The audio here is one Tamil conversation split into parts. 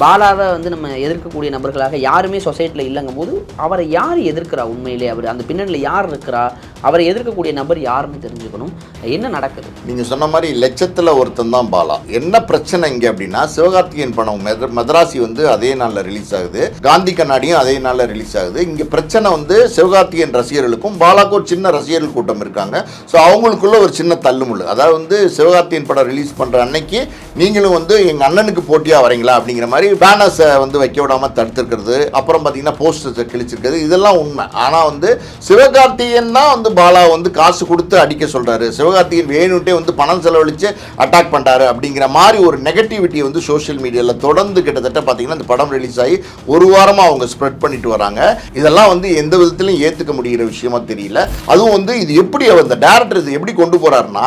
பாலாவை வந்து நம்ம எதிர்க்கக்கூடிய நபர்களாக யாருமே சொசைட்டியில் இல்லைங்கும் போது அவரை யார் எதிர்க்கிறா உண்மையிலே? அவர் அந்த பின்னணியில் யார் இருக்கிறா? அவரை எதிர்க்கக்கூடிய நபர் யாருன்னு தெரிஞ்சுக்கணும். என்ன நடக்குது? நீங்கள் சொன்ன மாதிரி லட்சத்தில் ஒருத்தன் தான் பாலா. என்ன பிரச்சனை இங்கே அப்படின்னா சிவகார்த்திகேயன் படம் மெத- வந்து அதே நாளில் ரிலீஸ் ஆகுது. காந்தி கண்ணாடியும் அதே நாளில் ரிலீஸ் ஆகுது. இங்கே பிரச்சனை வந்து சிவகார்த்திகேயன் ரசிகர்களுக்கும் பாலாக்கு ஒரு சின்ன ரசிகர்கள் கூட்டம் இருக்காங்க. ஸோ அவங்களுக்குள்ள ஒரு சின்ன தள்ளுமுள்ளு. அதாவது வந்து சிவகார்த்திகேயன் படம் ரிலீஸ் பண்ணுற அன்னைக்கு நீங்களும் வந்து எங்கள் அண்ணனுக்கு போட்டியாக வரீங்களா அப்படிங்கிற மாதிரி பேனர்ஸை வந்து வைக்க விடாமல் தடுத்துருக்கிறது. அப்புறம் பார்த்தீங்கன்னா போஸ்டர்ஸை கிழிச்சிருக்கிறது. இதெல்லாம் உண்மை. ஆனால் வந்து சிவகார்த்திகேயன் தான் வந்து பாலா வந்து காசு கொடுத்து அடிக்க சொல்கிறாரு சிவகார்த்திகேயன் வேணுட்டே வந்து பணம் செலவழித்து அட்டாக் பண்ணுறாரு அப்படிங்கிற மாதிரி ஒரு நெகட்டிவிட்டி வந்து சோஷியல் மீடியாவில் தொடர்ந்து கிட்டத்தட்ட பார்த்தீங்கன்னா இந்த படம் ரிலீஸ் ஆகி ஒரு வாரமாக அவங்க ஸ்ப்ரெட் பண்ணிட்டு வராங்க. இதெல்லாம் வந்து எந்த விதத்திலையும் ஏற்றுக்க முடிகிற விஷயமா தெரியல. அதுவும் வந்து இது எப்படி அவர் இந்த டேரக்டர் இது எப்படி கொண்டு போகிறாருன்னா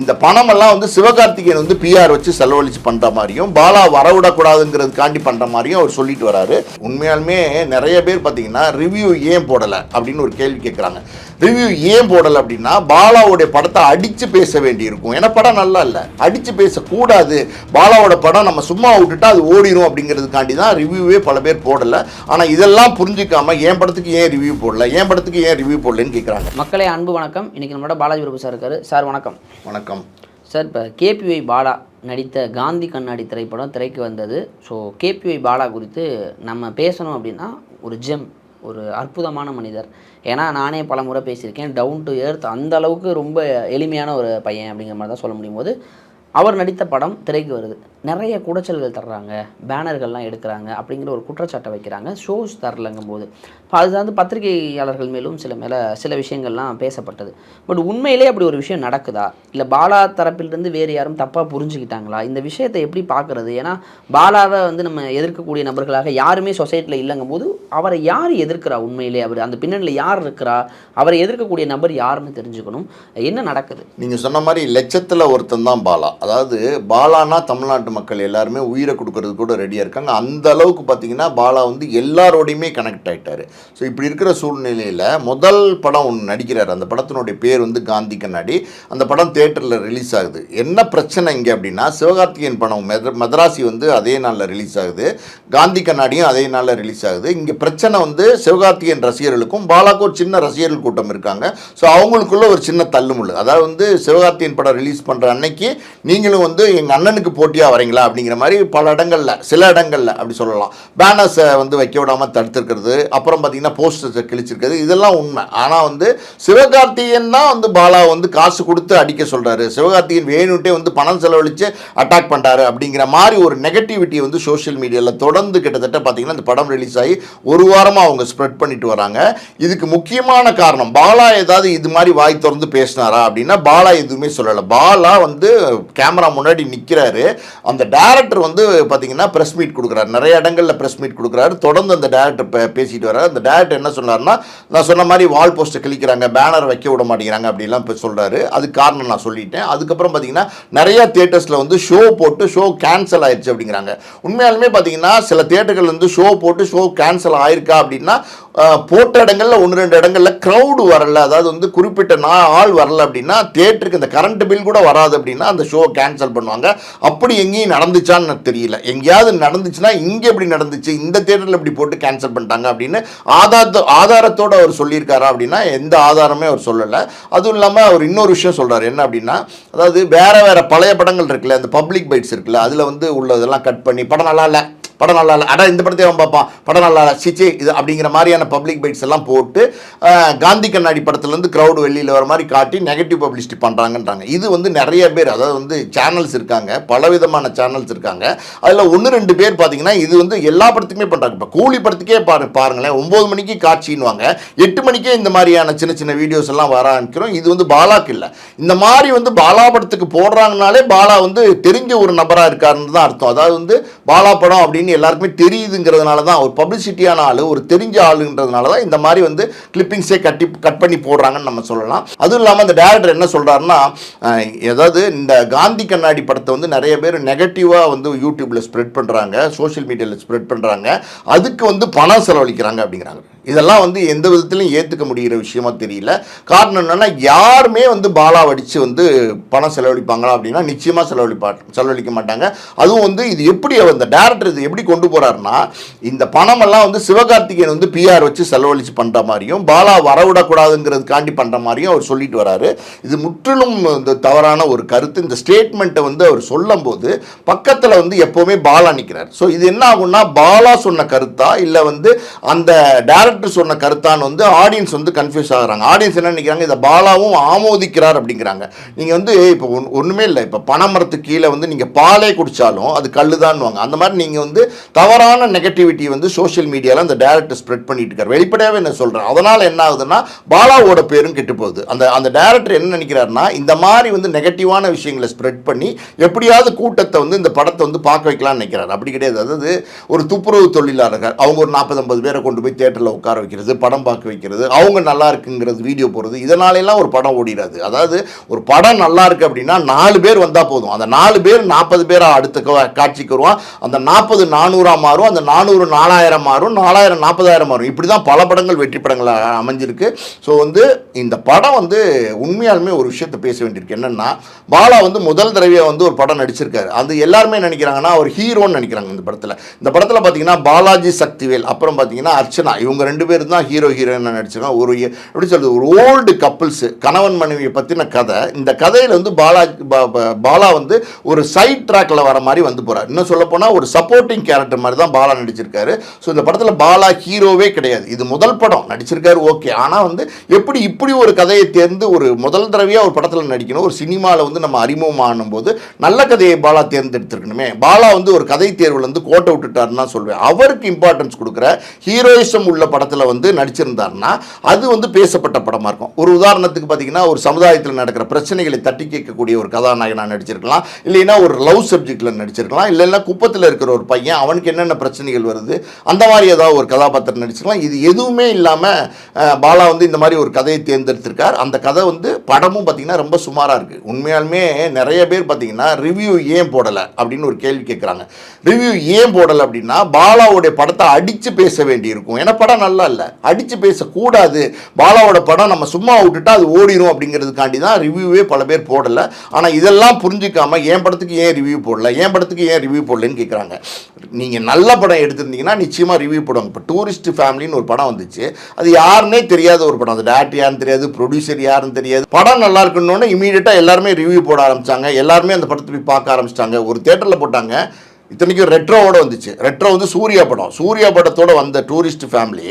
இந்த பணமெல்லாம் வந்து சிவகார்த்திகேயன் வந்து பிஆர் வச்சு செலவழிச்சு பண்ற மாதிரியும் பாலா வரவிடக்கூடாதுங்கிறதுக்காண்டி பண்ற மாதிரியும் அவர் சொல்லிட்டு வராரு. உண்மையாலுமே நிறைய பேர் பார்த்தீங்கன்னா ரிவ்யூ ஏன் போடலை அப்படின்னு ஒரு கேள்வி கேட்குறாங்க ரிவ்யூ ஏன் போடலை அப்படின்னா பாலாவுடைய படத்தை அடிச்சு பேச வேண்டியிருக்கும். ஏன்னா படம் நல்லா இல்லை. அடிச்சு பேசக்கூடாது. பாலாவோட படம் நம்ம சும்மா விட்டுட்டா அது ஓடிடும் அப்படிங்கிறதுக்காண்டி தான் ரிவ்யூவே பல பேர் போடலை. ஆனால் இதெல்லாம் புரிஞ்சுக்காம என் படத்துக்கு ஏன் ரிவ்யூ போடல? என் படத்துக்கு ஏன் ரிவ்யூ போடலன்னு கேட்குறாங்க மக்களே அன்பு வணக்கம். இன்னைக்கு நம்மளோட பாலாஜி பிரபு சார் இருக்காரு. சார் வணக்கம். வணக்கம். சார் இப்போ கேபிஒய் பாலா நடித்த காந்தி கண்ணாடி திரைப்படம் திரைக்கு வந்தது. ஸோ கேபிஒய் பாலா குறித்து நம்ம பேசணும் அப்படின்னா ஒரு ஜெம் ஒரு அற்புதமான மனிதர். ஏன்னா நானே பல முறை பேசியிருக்கேன். டவுன் டு எர்த் அந்த அளவுக்கு ரொம்ப எளிமையான ஒரு பையன் அப்படிங்கிற மாதிரி தான் சொல்ல முடியும் போது அவர் நடித்த படம் திரைக்கு வருது. நிறைய குடைச்சல்கள் தர்றாங்க. பேனர்கள்லாம் எடுக்கிறாங்க அப்படிங்கிற ஒரு குற்றச்சாட்டை வைக்கிறாங்க. ஷோஸ் தரலங்கும் போது இப்போ அது வந்து பத்திரிகையாளர்கள் மேலும் சில மேலே சில விஷயங்கள்லாம் பேசப்பட்டது. பட் உண்மையிலே அப்படி ஒரு விஷயம் நடக்குதா? இல்லை பாலா தரப்பிலிருந்து வேறு யாரும் தப்பாக புரிஞ்சுக்கிட்டாங்களா? இந்த விஷயத்தை எப்படி பார்க்குறது? ஏன்னா பாலாவை வந்து நம்ம எதிர்க்கக்கூடிய நபர்களாக யாருமே சொசைட்டியில் இல்லைங்கும் போது அவரை யார் எதிர்க்கிறா உண்மையிலே? அவர் அந்த பின்னணியில் யார் இருக்கிறா? அவரை எதிர்க்கக்கூடிய நபர் யாருன்னு தெரிஞ்சுக்கணும். என்ன நடக்குது? நீங்கள் சொன்ன மாதிரி லட்சத்தில் ஒருத்தன் தான் பாலா. அதாவது பாலானா தமிழ்நாட்டு மக்கள் எல்லாருமே உயிரை கொடுக்கறது கூட ரெடியாக இருக்காங்க. அந்த அளவுக்கு பார்த்தீங்கன்னா பாலா வந்து எல்லாரோடையுமே கனெக்ட் ஆகிட்டார் ஸோ இப்படி இருக்கிற சூழ்நிலையில் முதல் படம் ஒன்று நடிக்கிறார். அந்த படத்தினுடைய பேர் வந்து காந்தி கண்ணாடி. அந்த படம் தேட்டரில் ரிலீஸ் ஆகுது. என்ன பிரச்சனை இங்கே அப்படின்னா சிவகார்த்திகேயன் படம் மெத மதராசி வந்து அதே நாளில் ரிலீஸ் ஆகுது. காந்தி கண்ணாடியும் அதே நாளில் ரிலீஸ் ஆகுது. இங்கே பிரச்சனை வந்து சிவகார்த்திகேயன் ரசிகர்களுக்கும் பாலாக்கு ஒரு சின்ன ரசிகர்கள் கூட்டம் இருக்காங்க. ஸோ அவங்களுக்குள்ள ஒரு சின்ன தள்ளுமுள்ளு. அதாவது வந்து சிவகார்த்திகேயன் படம் ரிலீஸ் பண்ணுற அன்னைக்கு நீங்களும் வந்து எங்கள் அண்ணனுக்கு போட்டியாக வரீங்களா அப்படிங்கிற மாதிரி பல இடங்களில் சில இடங்களில் அப்படி சொல்லலாம். பேனர்ஸை வந்து வைக்க விடாமல் தடுத்துருக்கிறது அப்புறம் பார்த்தீங்கன்னா போஸ்டர்ஸை கிழிச்சிருக்கிறது இதெல்லாம் உண்மை. ஆனால் வந்து சிவகார்த்திகேயன் தான் வந்து பாலா வந்து காசு கொடுத்து அடிக்க சொல்கிறாரு சிவகார்த்திகேயன் வேணுட்டே வந்து பணம் செலவழித்து அட்டாக் பண்ணுறாரு அப்படிங்கிற மாதிரி ஒரு நெகட்டிவிட்டி வந்து சோஷியல் மீடியாவில் தொடர்ந்து கிட்டத்தட்ட பார்த்தீங்கன்னா இந்த படம் ரிலீஸ் ஆகி ஒரு வாரமாக அவங்க ஸ்ப்ரெட் பண்ணிட்டு வராங்க. இதுக்கு முக்கியமான காரணம் பாலா ஏதாவது இது மாதிரி வாய் திறந்து பேசினாரா அப்படின்னா பாலா எதுவுமே சொல்லலை. பாலா வந்து கேமரா முன்னாடி நிற்கிறாரு அந்த டேரக்டர் வந்து பார்த்தீங்கன்னா ப்ரெஸ் மீட் கொடுக்குறாரு. நிறைய இடங்களில் ப்ரெஸ் மீட் கொடுக்குறாரு. தொடர்ந்து அந்த டேரக்டர் பேசிட்டு வர்றாரு. அந்த டேரக்டர் என்ன சொன்னார்னா நான் சொன்ன மாதிரி வால் போஸ்ட்டை கிழிக்கிறாங்க பேனர் வைக்க விட மாட்டேங்கிறாங்க அப்படிலாம் இப்போ சொல்கிறாரு அதுக்கு காரணம் நான் சொல்லிட்டேன். அதுக்கப்புறம் பார்த்தீங்கன்னா நிறைய தேட்டர்ஸில் வந்து ஷோ போட்டு ஷோ கேன்சல் ஆயிடுச்சு அப்படிங்கிறாங்க. உண்மையாலுமே பார்த்தீங்கன்னா சில தேட்டர்கள் வந்து ஷோ போட்டு ஷோ கேன்சல் ஆயிருக்கா அப்படின்னா போட்ட இடங்களில் ஒன்று ரெண்டு இடங்களில் க்ரௌடு வரல. அதாவது வந்து குறிப்பிட்ட நான் ஆள் வரல அப்படின்னா தேட்டருக்கு இந்த கரண்ட் பில் கூட வராது அப்படின்னா அந்த ஷோ கேன்சல் பண்ணுவாங்க. அப்படி எங்கேயும் நடந்துச்சான்னு தெரியல. எங்கேயாவது நடந்துச்சுன்னா இங்கே எப்படி நடந்துச்சு? இந்த தேட்டரில் இப்படி போட்டு கேன்சல் பண்ணிட்டாங்க அப்படின்னு ஆதாரத்து ஆதாரத்தோடு அவர் சொல்லியிருக்காரா அப்படின்னா எந்த ஆதாரமே அவர் சொல்லலை. அதுவும் இல்லாமல் அவர் இன்னொரு விஷயம் சொல்கிறார் என்ன அப்படின்னா அதாவது வேறு வேறு பழைய படங்கள் இருக்குல்ல இந்த பப்ளிக் பைட்ஸ் இருக்குல்ல அதில் வந்து உள்ளதெல்லாம் கட் பண்ணி படம் நல்லா இல்லை. படம் நல்லா இல்லை அட இந்த படத்தை அவன் பார்ப்பான். படம் நல்லா இல்லை சிச்சி இது அப்படிங்கிற மாதிரியான பப்ளிக் பைட்ஸ் எல்லாம் போட்டு காந்தி கண்ணாடி படத்துலேருந்து க்ரௌடு வெளியில் வர மாதிரி காட்டி நெகட்டிவ் பப்ளிசிட்டி பண்ணுறாங்கன்றாங்க இது வந்து நிறைய பேர் அதாவது வந்து சேனல்ஸ் இருக்காங்க. பலவிதமான சேனல்ஸ் இருக்காங்க. அதில் ஒன்று ரெண்டு பேர் பார்த்தீங்கன்னா இது வந்து எல்லா படத்துக்குமே பண்ணுறாங்க இப்போ கூலி படத்துக்கே பாரு பாருங்களேன். ஒம்பது மணிக்கு காட்சின்னுவாங்க. எட்டு மணிக்கே இந்த மாதிரியான சின்ன சின்ன வீடியோஸ் எல்லாம் வர ஆரம்பிக்கிறோம். இது வந்து பாலாக்கு இல்லை. இந்த மாதிரி வந்து பாலா படத்துக்கு போடுறாங்கனாலே பாலா வந்து தெரிஞ்ச ஒரு நபராக இருக்காருன்னு தான் அர்த்தம். அதாவது வந்து பாலா படம் அப்படின்னு எல்லாருக்குமே தெரியுதுங்கிறதுனால தான் ஒரு பப்ளிசிட்டியான ஆள் ஒரு தெரிஞ்ச ஆளுன்றதுனால தான் இந்த மாதிரி வந்து கிளிப்பிங்ஸே கட்டி கட் பண்ணி போடுறாங்கன்னு நம்ம சொல்லலாம். அதுவும் இல்லாமல் இந்த டேரக்டர் என்ன சொல்கிறாருன்னா ஏதாவது இந்த காந்தி கண்ணாடி படத்தை வந்து நிறைய பேர் நெகட்டிவாக வந்து யூடியூப்பில் ஸ்ப்ரெட் பண்ணுறாங்க சோஷியல் மீடியாவில் ஸ்ப்ரெட் பண்ணுறாங்க அதுக்கு வந்து பணம் செலவழிக்கிறாங்க அப்படிங்கிறாங்க. இதெல்லாம் வந்து எந்த விதத்திலையும் ஏற்றுக்க முடிகிற விஷயமா தெரியல. காரணம் என்னென்னா யாருமே வந்து பாலா வடித்து வந்து பணம் செலவழிப்பாங்களா அப்படின்னா நிச்சயமாக செலவழிப்பா செலவழிக்க மாட்டாங்க. அதுவும் வந்து இது எப்படி அந்த டேரக்டர் இது எப்படி கொண்டு போகிறாருன்னா இந்த பணமெல்லாம் வந்து சிவகார்த்திகேயன் வந்து பிஆர் வச்சு செலவழித்து பண்ணுற மாதிரியும் பாலா வரவிடக்கூடாதுங்கிறதுக்காண்டி பண்ணுற மாதிரியும் அவர் சொல்லிட்டு வராரு. இது முற்றிலும் இந்த தவறான ஒரு கருத்து. இந்த ஸ்டேட்மெண்ட்டை வந்து அவர் சொல்லும்போது பக்கத்தில் வந்து எப்போவுமே பாலா நிற்கிறார் ஸோ இது என்ன ஆகும்னா பாலா சொன்ன கருத்தா இல்லை வந்து அந்த டேரக்டர் சொன்ன கருத்தான்னு வந்து ஆடியன்ஸ் வந்து கன்ஃபியூஸ் ஆகிறாங்க. ஆடியன்ஸ் என்ன நினைக்கிறாங்க? இதை பாலாவும் ஆமோதிக்கிறார் அப்படிங்கிறாங்க. நீங்கள் வந்து இப்போ ஒன் ஒன்றுமே இல்லை. இப்போ பனைமரத்துக்கு கீழே வந்து நீங்கள் பாலே குடித்தாலும் அது கல்லுதான்னுவாங்க. அந்த மாதிரி நீங்கள் வந்து தவறான நெகட்டிவிட்டி வந்து சோஷியல் மீடியாவில் அந்த டேரக்டர் ஸ்ப்ரெட் பண்ணிட்டு இருக்காரு. வெளிப்படையாகவே என்ன சொல்கிறேன் அதனால் என்ன ஆகுதுன்னா பாலாவோட பேரும் கெட்டு போகுது. அந்த அந்த டேரக்டர் என்ன நினைக்கிறாருன்னா இந்த மாதிரி வந்து நெகட்டிவான விஷயங்களை ஸ்ப்ரெட் பண்ணி எப்படியாவது கூட்டத்தை வந்து இந்த படத்தை வந்து பார்க்க வைக்கலாம்னு நினைக்கிறாரு. அப்படி கிடையாது. அதாவது ஒரு துப்புரவு தொழிலாளர்கள் அவங்க ஒரு நாற்பது ஐம்பது பேரை கொண்டு போய் தேட்டரில் உட்கார உட்கார வைக்கிறது படம் பார்க்க வைக்கிறது அவங்க நல்லா இருக்குங்கிறது வீடியோ போடுறது இதனாலெல்லாம் ஒரு படம் ஓடிடாது. அதாவது ஒரு படம் நல்லா இருக்குது அப்படின்னா நாலு பேர் வந்தால் போதும். அந்த நாலு பேர் நாற்பது பேராக அடுத்த காட்சிக்கு வருவான். அந்த நாற்பது நானூறாக மாறும் அந்த நானூறு நாலாயிரம் மாறும் நாலாயிரம் நாற்பதாயிரம் மாறும். இப்படி தான் பல படங்கள் வெற்றி படங்களாக அமைஞ்சிருக்கு. ஸோ வந்து இந்த படம் வந்து உண்மையாலுமே ஒரு விஷயத்தை பேச வேண்டியிருக்கு. என்னென்னா பாலா வந்து முதல் தடவையாக வந்து ஒரு படம் நடிச்சிருக்காரு. அது எல்லாருமே நினைக்கிறாங்கன்னா அவர் ஹீரோன்னு நினைக்கிறாங்க இந்த படத்தில். இந்த படத்தில் பார்த்தீங்கன்னா பாலாஜி சக்திவேல் அப்புறம் பார்த்தீங்கன்னா அர்ச்சனா. இவங்க ரெண்டு ரெண்டு பேரும் தான் ஹீரோ ஹீரோயின் நடிச்சிருக்கோம் ஒரு எப்படி சொல்கிறது ஒரு ஓல்டு கப்புள்ஸு கணவன் மனைவியை பற்றின கதை. இந்த கதையில் வந்து பாலா பா- பாலா வந்து ஒரு சைட் ட்ராக்கில் வர மாதிரி வந்து போகிறார் இன்னும் சொல்ல போனால் ஒரு சப்போர்ட்டிங் கேரக்டர் மாதிரி தான் பாலா நடிச்சிருக்காரு. ஸோ இந்த படத்தில் பாலா ஹீரோவே கிடையாது. இது முதல் படம். நடிச்சிருக்காரு ஓகே ஆனால் வந்து எப்படி இப்படி ஒரு கதையை தேர்ந்து ஒரு முதல் தடவையாக ஒரு படத்தில் நடிக்கணும் ஒரு சினிமாவில் வந்து நம்ம அறிமுகம் ஆனும்போது நல்ல கதையை பாலா தேர்ந்தெடுத்திருக்கணுமே. பாலா வந்து ஒரு கதை தேர்வில் வந்து கோட்டை விட்டுட்டாருன்னு தான் சொல்வேன். அவருக்கு இம்பார்ட்டன்ஸ் கொடுக்குற ஹீரோயிசம் உள்ள படம் படத்தில் வந்து நடிச்சிருந்தாருன்னா அது வந்து பேசப்பட்ட படமாக இருக்கும். ஒரு உதாரணத்துக்கு பார்த்தீங்கன்னா ஒரு சமுதாயத்தில் நடக்கிற பிரச்சனைகளை தட்டி கேட்கக்கூடிய ஒரு கதாநாயகனாக நடிச்சிருக்கலாம். இல்லைன்னா ஒரு லவ் சப்ஜெக்டில் நடிச்சிருக்கலாம். இல்லைன்னா குப்பத்தில் இருக்கிற ஒரு பையன் அவனுக்கு என்னென்ன பிரச்சனைகள் வருது அந்த மாதிரி ஏதாவது ஒரு கதாபாத்திரம் நடிச்சிருக்கலாம். இது எதுவுமே இல்லாமல் பாலா வந்து இந்த மாதிரி ஒரு கதையை தேர்ந்தெடுத்திருக்கார். அந்த கதை வந்து படமும் பார்த்தீங்கன்னா ரொம்ப சுமாராக இருக்குது உண்மையாலுமே நிறைய பேர் பார்த்தீங்கன்னா ரிவ்யூ ஏன் போடலை அப்படின்னு ஒரு கேள்வி கேட்குறாங்க ரிவ்யூ ஏன் போடலை அப்படின்னா பாலாவுடைய படத்தை அடித்து பேச வேண்டியிருக்கும். ஏன்னா படம் நல்லா இல்லை. அடித்து பேசக்கூடாது. பாலாவோட படம் நம்ம சும்மா விட்டுட்டா அது ஓடிரும் அப்படிங்கிறதுக்காண்டி தான் ரிவ்யூவே பல பேர் போடலை. ஆனால் இதெல்லாம் புரிஞ்சுக்காம என் படத்துக்கு ஏன் ரிவ்யூ போடல? என் படத்துக்கு ஏன் ரிவ்யூ போடலன்னு கேட்குறாங்க நீங்கள் நல்ல படம் எடுத்திருந்தீங்கன்னா நிச்சயமாக ரிவ்யூ போடுவாங்க. இப்போ டூரிஸ்ட் ஃபேமிலின்னு ஒரு படம் வந்துச்சு. அது யாருன்னே தெரியாத ஒரு படம். அது டேரக்டர் யாருன்னு தெரியாது ப்ரொடியூசர் யாருன்னு தெரியாது. படம் நல்லா இருக்குன்னு இமீடியட்டாக எல்லாருமே ரிவ்யூ போட ஆரம்பிச்சாங்க. எல்லாருமே அந்த படத்தை போய் பார்க்க ஆரம்பிச்சிட்டாங்க. ஒரு தேட்டரில் போட்டாங்க. இத்தனைக்கும் ரெட்ரோவோட வந்துச்சு. ரெட்ரோ வந்து சூர்யா படம். சூர்யா படத்தோட வந்த டூரிஸ்ட் ஃபேமிலி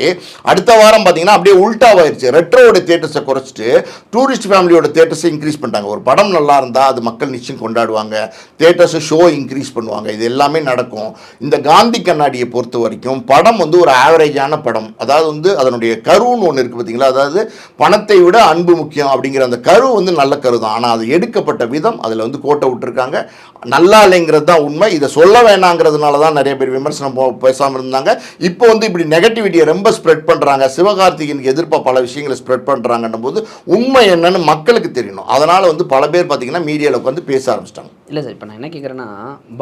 அடுத்த வாரம் பார்த்தீங்கன்னா அப்படியே உல்டாவாயிருச்சு. ரெட்ரோவோட தேட்டர்ஸை குறைச்சிட்டு டூரிஸ்ட் ஃபேமிலியோட தேட்டர்ஸை இன்க்ரீஸ் பண்ணிட்டாங்க. ஒரு படம் நல்லா இருந்தால் அது மக்கள் நிச்சயம் கொண்டாடுவாங்க. தேட்டர்ஸை ஷோ இன்க்ரீஸ் பண்ணுவாங்க. இது எல்லாமே நடக்கும். இந்த காந்தி கண்ணாடியை பொறுத்த வரைக்கும் படம் வந்து ஒரு ஆவரேஜான படம். அதாவது வந்து அதனுடைய கருன்னு ஒன்று இருக்குது பார்த்தீங்களா அதாவது பணத்தை விட அன்பு முக்கியம் அப்படிங்கிற அந்த கரு வந்து நல்ல கரு தான் ஆனால் அது எடுக்கப்பட்ட விதம் அதில் வந்து கோட்டை விட்டுருக்காங்க. நல்லா இல்லைங்கிறது தான் உண்மை. இதை சொல்ல வேணாங்கிறதுனால தான் நிறைய பேர் விமர்சனம் போ பேசாமல் இருந்தாங்க. இப்போ வந்து இப்படி நெகட்டிவிட்டியை ரொம்ப ஸ்ப்ரெட் பண்ணுறாங்க சிவகார்த்திகேயனுக்கு எதிர்ப்பாக பல விஷயங்களை ஸ்ப்ரெட் பண்ணுறாங்கன்னும் போது உண்மை என்னன்னு மக்களுக்கு தெரியணும். அதனால் வந்து பல பேர் பார்த்தீங்கன்னா மீடியாவில் உட்காந்து பேச ஆரம்பிச்சிட்டாங்க. இல்லை சார் இப்போ நான் என்ன கேட்குறேன்னா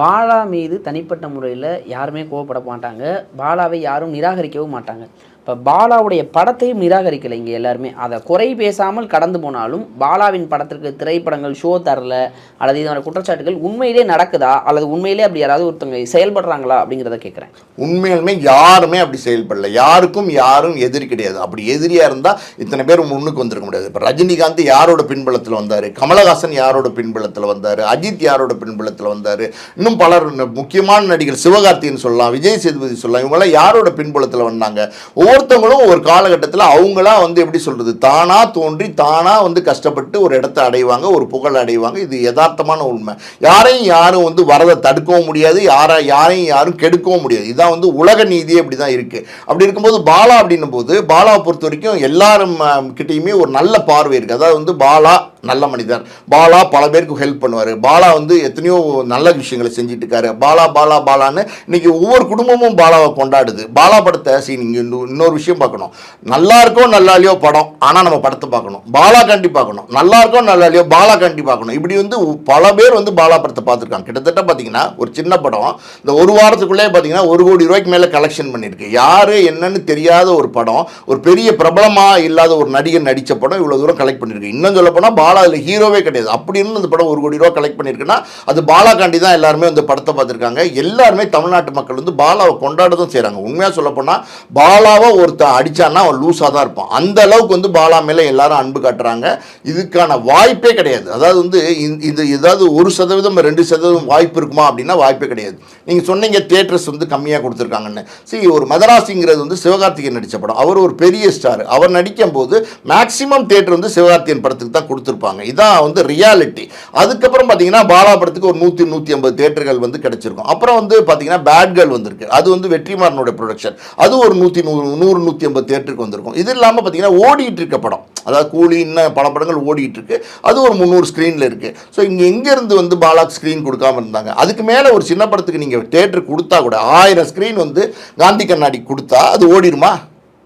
பாலா மீது தனிப்பட்ட முறையில் யாருமே கோவப்பட மாட்டாங்க. பாலாவை யாரும் நிராகரிக்கவும் மாட்டாங்க. இப்போ பாலாவுடைய படத்தையும் நிராகரிக்கலை இங்கே எல்லாருமே. அதை குறை பேசாமல் கடந்து போனாலும் பாலாவின் படத்திற்கு திரைப்படங்கள் ஷோ தரல அல்லது இதோட குற்றச்சாட்டுகள் உண்மையிலே நடக்குதா? அல்லது உண்மையிலே அப்படி யாராவது ஒருத்தவங்க செயல்படுறாங்களா? அப்படிங்கிறத கேட்குறேன் உண்மையாலுமே யாருமே அப்படி செயல்படல. யாருக்கும் யாரும் எதிரி கிடையாது. அப்படி எதிரியாக இருந்தால் இத்தனை பேர் முன்னுக்கு வந்திருக்க முடியாது. இப்போ ரஜினிகாந்த் யாரோட பின்புலத்தில் வந்தார்? கமலஹாசன் யாரோட பின்புலத்தில் வந்தார்? அஜித் யாரோட பின்புலத்தில் வந்தார்? இன்னும் பலர் முக்கியமான நடிகர் சிவகார்த்தின்னு சொல்லலாம் விஜய் சேதுபதி சொல்லலாம் இவங்களாம் யாரோட பின்புலத்தில் வந்தாங்க? ஒவ்வொருத்தவங்களும் ஒரு காலகட்டத்தில் அவங்களா வந்து எப்படி சொல்கிறது தானாக தோன்றி தானாக வந்து கஷ்டப்பட்டு ஒரு இடத்த அடைவாங்க ஒரு புகழ் அடைவாங்க. இது யதார்த்தமான உண்மை. யாரையும் யாரும் வந்து வரதை தடுக்கவும் முடியாது. யாரை யாரையும் யாரும் கெடுக்கவும் முடியாது. இதான் வந்து உலக நீதியே அப்படி தான் இருக்குது அப்படி இருக்கும்போது பாலா அப்படின்னும் போது பாலாவை பொறுத்த வரைக்கும் எல்லாரும் கிட்டேயுமே ஒரு நல்ல பார்வை இருக்குது அதாவது வந்து பாலா நல்ல மனிதர். பாலா பல பேருக்கு ஹெல்ப் பண்ணுவார். பாலா வந்து எத்தனையோ நல்ல விஷயங்களை செஞ்சுட்டு இருக்காரு பாலா பாலா பாலான்னு இன்னைக்கு ஒவ்வொரு குடும்பமும் பாலாவை கொண்டாடுது. பாலா படத்தை சரி நீங்கள் இன்னொரு விஷயம் பார்க்கணும். நல்லா இருக்கோ நல்லாலையோ படம். ஆனால் நம்ம படத்தை பார்க்கணும். பாலா காண்டி பார்க்கணும். நல்லா இருக்கோ நல்லாலையோ பாலா கண்டி பார்க்கணும். இப்படி வந்து பல பேர் வந்து பாலா படத்தை பார்த்துருக்காங்க. கிட்டத்தட்ட பார்த்தீங்கன்னா ஒரு சின்ன படம். இந்த ஒரு வாரத்துக்குள்ளே பார்த்தீங்கன்னா ஒரு கோடி ரூபாய்க்கு மேலே கலெக்ஷன் பண்ணியிருக்கு. யார் என்னன்னு தெரியாத ஒரு படம். ஒரு பெரிய பிரபலமாக இல்லாத ஒரு நடிகர் நடித்த படம் இவ்வளோ தூரம் கலெக்ட் பண்ணியிருக்கு. இன்னும் சொல்ல போனால் பாலா அதில் ஹீரோவே கிடையாது. அப்படின்னு அந்த படம் ஒரு கோடி ரூபா கலெக்ட் பண்ணியிருக்குன்னா அது பாலா காண்டி தான் எல்லாருமே வந்து படத்தை பார்த்துருக்காங்க. எல்லாருமே தமிழ்நாட்டு மக்கள் வந்து பாலாவை கொண்டாடதும் செய்கிறாங்க உண்மையாக சொல்லப்போனால் பாலாவை ஒருத்தன் அடிச்சான்னா அவன் லூஸாக தான் இருப்பான். அந்த அளவுக்கு வந்து பாலா மேலே எல்லாரும் அன்பு காட்டுறாங்க. இதுக்கான வாய்ப்பே கிடையாது. அதாவது வந்து இந்த- இது ஏதாவது ஒரு சதவீதம் ரெண்டு சதவீதம் வாய்ப்பு இருக்குமா அப்படின்னா வாய்ப்பே கிடையாது. நீங்கள் சொன்னீங்க தேட்டர்ஸ் வந்து கம்மியாக கொடுத்துருக்காங்கன்னு. சரி ஒரு மதராசிங்கிறது வந்து சிவகார்த்திகேயன் நடித்த படம். அவர் ஒரு பெரிய ஸ்டார் அவர் நடிக்கும் போது மேக்ஸிமம் தேட்டர் வந்து சிவகார்த்திகேயன் படத்துக்கு தான் கொடுத்துருப்பாங்க இதான் வந்து ரியாலிட்டி அதுக்கப்புறம் பார்த்தீங்கன்னா பாலா படத்துக்கு ஒரு நூற்றி நூற்றி ஐம்பது தேட்டர்கள் வந்து கிடச்சிருக்கும். அப்புறம் வந்து பார்த்தீங்கன்னா பேட் கேர்ள் வந்திருக்கு. அது வந்து வெற்றிமாறனோட ப்ரொடக்ஷன் அது ஒரு நூற்றி நூறு நூறு நூற்றி ஐம்பது தேட்டருக்கு வந்திருக்கும். இது இல்லாமல் பார்த்தீங்கன்னா ஓடிட்டு இருக்க படம். அதாவது கூலி இன்னும் பல படங்கள் ஓடிட்டு இருக்கு. அது ஒரு முந்நூறு ஸ்க்ரீனில் இருக்கு. ஸோ இங்கே எங்கேருந்து வந்து பாலாக் ஸ்க்ரீன் கொடுக்காம இருந்தாங்க. அதுக்கு மேலே ஒரு சின்ன படத்துக்கு நீங்கள் தேட்டர் கொடுத்தா கூட ஆயிரம் ஸ்க்ரீன் வந்து காந்தி கண்ணாடி கொடுத்தா அது ஓடிடுமா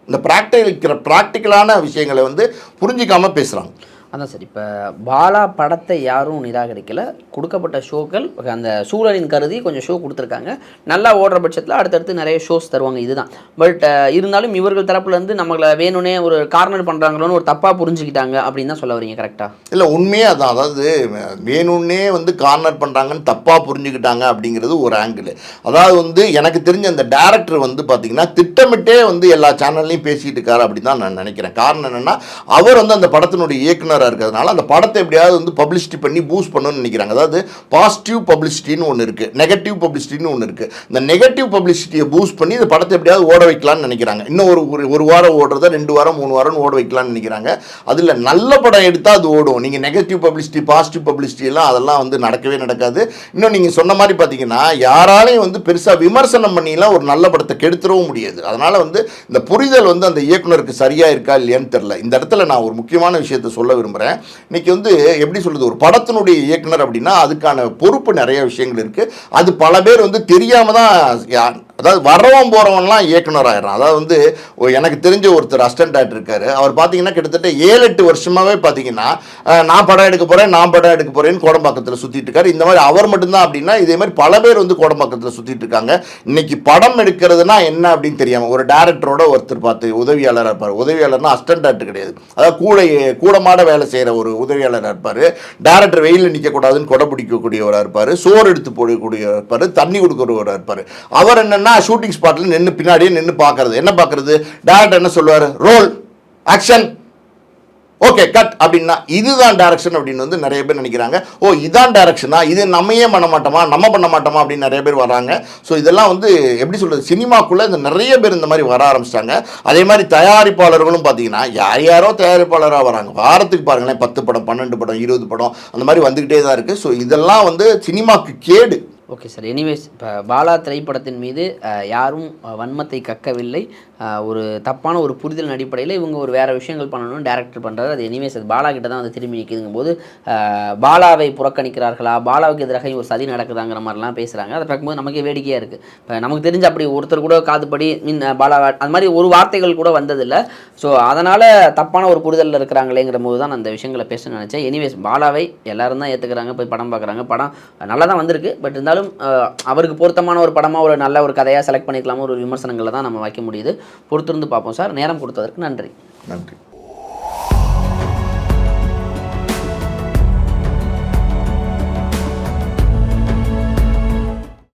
இந்த ப்ராக்டிக்கிற ப்ராக்டிக்கலான விஷயங்களை வந்து புரிஞ்சிக்காமல் பேசுகிறாங்க அதான் சார் இப்போ பாலா படத்தை யாரும் நிராகரிக்கலை. கொடுக்கப்பட்ட ஷோக்கள் அந்த சூழலின் கருதி கொஞ்சம் ஷோ கொடுத்துருக்காங்க. நல்லா ஓடுற பட்சத்தில் அடுத்தடுத்து நிறைய ஷோஸ் தருவாங்க இதுதான். பட் இருந்தாலும் இவர்கள் தரப்புலேருந்து நம்மளை வேணும்னே ஒரு கார்னர் பண்ணுறாங்களோன்னு ஒரு தப்பாக புரிஞ்சுக்கிட்டாங்க அப்படின்னு தான் சொல்ல வரீங்க கரெக்டாக இல்லை உண்மையே அதான். அதாவது வேணும்னே வந்து கார்னர் பண்ணுறாங்கன்னு தப்பாக புரிஞ்சுக்கிட்டாங்க அப்படிங்கிறது ஒரு ஆங்கிள் அதாவது வந்து எனக்கு தெரிஞ்ச அந்த டேரக்டர் வந்து பார்த்தீங்கன்னா திட்டமிட்டே வந்து எல்லா சேனல்லையும் பேசிகிட்டு இருக்காரு அப்படின்னு தான் நான் நினைக்கிறேன். காரணம் என்னென்னா அவர் வந்து அந்த படத்தினுடைய இயக்குனர் இயக்குனராக இருக்கிறதுனால அந்த படத்தை எப்படியாவது வந்து பப்ளிசிட்டி பண்ணி பூஸ்ட் பண்ணணும்னு நினைக்கிறாங்க. அதாவது பாசிட்டிவ் பப்ளிசிட்டின்னு ஒன்று இருக்குது நெகட்டிவ் பப்ளிசிட்டின்னு ஒன்று இருக்குது இந்த நெகட்டிவ் பப்ளிசிட்டியை பூஸ்ட் பண்ணி இந்த படத்தை எப்படியாவது ஓட வைக்கலாம்னு நினைக்கிறாங்க. இன்னும் ஒரு ஒரு- ஒரு வாரம் ஓடுறத ரெண்டு வாரம் மூணு வாரம் ஓட வைக்கலாம்னு நினைக்கிறாங்க. அதில் நல்ல படம் எடுத்தால் அது ஓடும். நீங்கள் நெகட்டிவ் பப்ளிசிட்டி பாசிட்டிவ் பப்ளிசிட்டி எல்லாம் அதெல்லாம் வந்து நடக்கவே நடக்காது. இன்னும் நீங்கள் சொன்ன மாதிரி பார்த்தீங்கன்னா யாராலையும் வந்து பெருசாக விமர்சனம் பண்ணிலாம் ஒரு நல்ல படத்தை கெடுத்துடவும் முடியாது. அதனால் வந்து இந்த புரிதல் வந்து அந்த இயக்குனருக்கு சரியாக இருக்கா இல்லையான்னு தெரில இந்த இடத்துல நான் ஒரு முக்கியமான விஷயத்தை சொல்ல விரும்புகிறேன் இன்னைக்கு வந்து எப்படி சொல்கிறது ஒரு படத்தினுடைய இயக்குனர் அப்படின்னா அதுக்கான பொறுப்பு நிறைய விஷயங்கள் இருக்குது அது பல பேர் வந்து தெரியாமல் தான் அதாவது வர்றவன் போகிறவன்லாம் இயக்குனர் ஆயிடுறான். அதாவது வந்து எனக்கு தெரிஞ்ச ஒருத்தர் அஸ்டன்ட் ஆக்டர் இருக்காரு. அவர் பார்த்தீங்கன்னா கிட்டத்தட்ட ஏழு எட்டு வருஷமாகவே பார்த்தீங்கன்னா நான் படம் எடுக்க போகிறேன் நான் படம் எடுக்க போகிறேன்னு கோடம்பாக்கத்தில் சுற்றிட்டு இருக்காரு. இந்த மாதிரி அவர் மட்டும்தான் அப்படின்னா இதே மாதிரி பல பேர் வந்து கோடம்பாக்கத்தில் சுற்றிட்டு இருக்காங்க. இன்னைக்கு படம் எடுக்கிறதுனா என்ன அப்படின்னு தெரியாமல் ஒரு டேரக்டரோட ஒருத்தர் பார்த்து உதவியாளராக இருப்பார். உதவியாளர்னா அஸ்டன்ட் ஆக்டர் கிடையாது. அதாவது கூட கூடமாட வேலை செய்கிற ஒரு உதவியாளராக இருப்பார். டேரக்டர் வெயிலில் நிற்கக்கூடாதுன்னு கொடை பிடிக்கக்கூடியவராக இருப்பார். சோறு எடுத்து போடக்கூடியவராக இருப்பார். தண்ணி கொடுக்குறவராக இருப்பார். அவர் என்னென்னா ஷூட்டிங் ஸ்பாட்டில் நின்று பின்னாடியே நின்று பார்க்கறது. என்ன பார்க்கறது? டேரக்டர் என்ன சொல்லுவார்? ரோல் ஆக்ஷன் ஓகே கட் அப்படின்னா இதுதான் டேரக்ஷன் அப்படின்னு வந்து நிறைய பேர் நினைக்கிறாங்க. ஓ இதான் டேரக்ஷனா இது நம்மையே பண்ண மாட்டோமா? நம்ம பண்ண மாட்டோமா? அப்படின்னு நிறைய பேர் வராங்க. ஸோ இதெல்லாம் வந்து எப்படி சொல்கிறது சினிமாக்குள்ளே இந்த நிறைய பேர் இந்த மாதிரி வர ஆரம்பிச்சிட்டாங்க. அதே மாதிரி தயாரிப்பாளர்களும் பார்த்தீங்கன்னா யார் யாரோ தயாரிப்பாளராக வராங்க. வாரத்துக்கு பாருங்களேன் பத்து படம் பன்னெண்டு படம் இருபது படம் அந்த மாதிரி வந்துக்கிட்டே தான் இருக்குது ஸோ இதெல்லாம் வந்து சினிமாக்கு கேடு. ஓகே சார் எனிவேஸ் இப்போ பாலா திரைப்படத்தின் மீது யாரும் வன்மத்தை கக்கவில்லை. ஒரு தப்பான ஒரு புரிதல் அடிப்படையில் இவங்க ஒரு வேறு விஷயங்கள் பண்ணணும்னு டேரக்டர் பண்ணுறாரு அது எனிவேஸ் அது பாலா கிட்ட தான் வந்து திரும்பி நிற்குதுங்கும் போது பாலாவை புறக்கணிக்கிறார்களா? பாலாவுக்கு எதிராக ஒரு சதி நடக்குதாங்கிற மாதிரிலாம் பேசுகிறாங்க அதை பார்க்கும்போது நமக்கே வேடிக்கையாக இருக்குது இப்போ நமக்கு தெரிஞ்ச அப்படி ஒருத்தர் கூட காதுபடி மீன் பாலா அது மாதிரி ஒரு வார்த்தைகள் கூட வந்ததில்லை. ஸோ அதனால் தப்பான ஒரு புரிதலில் இருக்கிறாங்களேங்கிற போது தான் நான் அந்த விஷயங்களை பேச நினச்சேன். எனிவேஸ் பாலாவை எல்லாரும் தான் ஏற்றுக்கிறாங்க போய் படம் பார்க்குறாங்க. படம் நல்லா தான் வந்திருக்கு. பட் இருந்தாலும் அவருக்கு பொருத்தமான ஒரு படமாக ஒரு நல்ல ஒரு கதையாக செலக்ட் பண்ணிக்கலாமோ ஒரு விமர்சனங்களை தான் நம்ம வைக்க முடியுது. பொறுத்திருந்து பார்ப்போம் சார். நேரம் கொடுத்ததற்கு நன்றி. நன்றி.